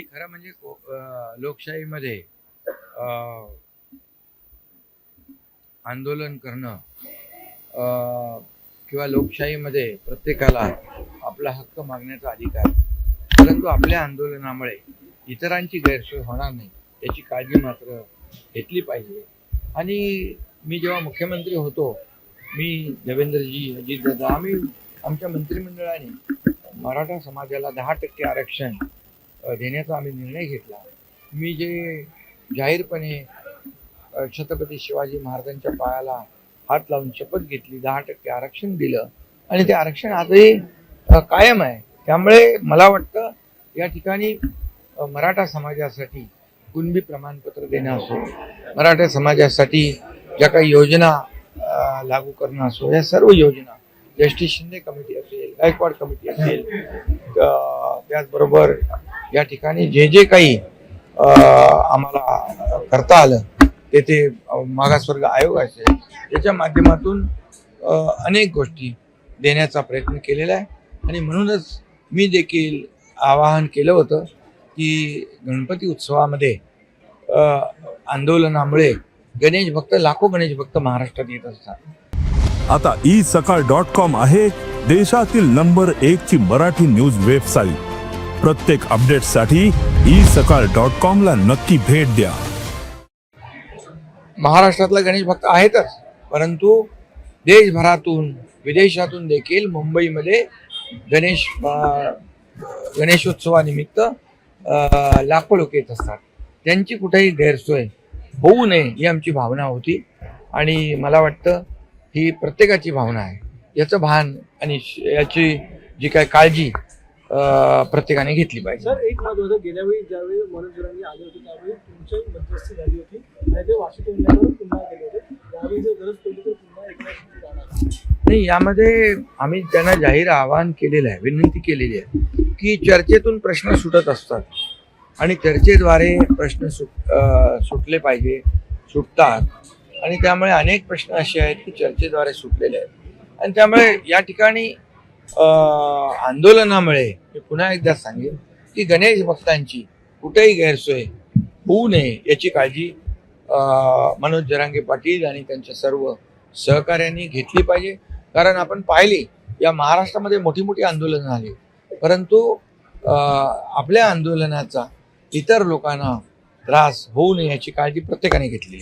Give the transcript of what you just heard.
नाही खरं म्हणजे लोकशाहीमध्ये आंदोलन करणं किंवा लोकशाहीमध्ये प्रत्येकाला आपला हक्क मागण्याचा अधिकार परंतु आपल्या आंदोलनामुळे इतरांची गैरसोय होणार नाही याची काळजी मात्र घेतली पाहिजे. आणि मी जेव्हा मुख्यमंत्री होतो मी देवेंद्रजी अजितदादा आम्ही आमच्या मंत्रिमंडळाने मराठा समाजाला दहा टक्के आरक्षण देण्याचा आम्ही निर्णय घेतला. मी जे जाहीरपणे छत्रपती शिवाजी महाराजांच्या पायाला हात लावून शपथ घेतली दहा टक्के आरक्षण दिलं आणि ते आरक्षण आजही कायम आहे. त्यामुळे मला वाटतं या ठिकाणी मराठा समाजासाठी कुणबी प्रमाणपत्र देणं असो मराठा समाजासाठी ज्या काही योजना लागू करणं असो या सर्व योजना जस्टिस शिंदे कमिटी असेल गायकवाड कमिटी असेल त्याचबरोबर या ठिकाणी जे जे काही आम्हाला करता आलं ते ते मागासवर्ग आयोग त्याच्या माध्यमातून अनेक गोष्टी देण्याचा प्रयत्न केलेला आहे. आणि म्हणूनच मी देखील आवाहन केलं होतं की गणपती उत्सवामध्ये आंदोलनामुळे गणेश भक्त लाखो गणेश भक्त महाराष्ट्रात येत असतात. आता ई सकाळ डॉट कॉम आहे देशातील नंबर एक ची मराठी न्यूज वेबसाईट. प्रत्येक अपडेटसाठी ई सकाळ डॉट कॉमला नक्की भेट द्या. महाराष्ट्रातला गणेश भक्त आहेतच परंतु देशभरातून विदेशातून देखील मुंबईमध्ये गणेश गणेशोत्सवानिमित्त लाखो लोक येत असतात. त्यांची कुठेही गैरसोय होऊ नये ही आमची भावना होती आणि मला वाटतं ही प्रत्येकाची भावना आहे. याचं भान आणि श- याची जी काय काळजी प्रत्येकाने घेतली पाहिजे. सर एक गेल्या वेळी ज्यावेळी मनोज जरांगे आले होते त्यावेळी तुमची मध्यस्थी झाली होती आणि ते वाशी तोडण्यावर पुन्हा गेले होते. यावेळी जर गरज पडली तर पुन्हा एकनाथ शिंदे जाणार नाही यामध्ये आम्ही त्यांना जाहीर आवाहन केलेलं आहे विनंती केलेली आहे की चर्चेतून प्रश्न सुटत असतात. आणि चर्चेद्वारे प्रश्न सुट सुटले पाहिजे सुटतात. आणि त्यामुळे अनेक प्रश्न असे आहेत की चर्चेद्वारे सुटलेले आहेत. आणि त्यामुळे या ठिकाणी आंदोलनामुळे मी पुन्हा एकदा सांगेन की गणेश भक्तांची कुठेही गैरसोय होऊ नये याची काळजी मनोज जरांगे पाटील आणि त्यांच्या सर्व सहकार्यांनी घेतली पाहिजे. कारण आपण पाहिले या महाराष्ट्रामध्ये मोठी मोठी आंदोलनं झाली. परंतु आपल्या आंदोलनाचा इतर लोकांना त्रास होऊ नये याची काळजी प्रत्येकाने घेतली.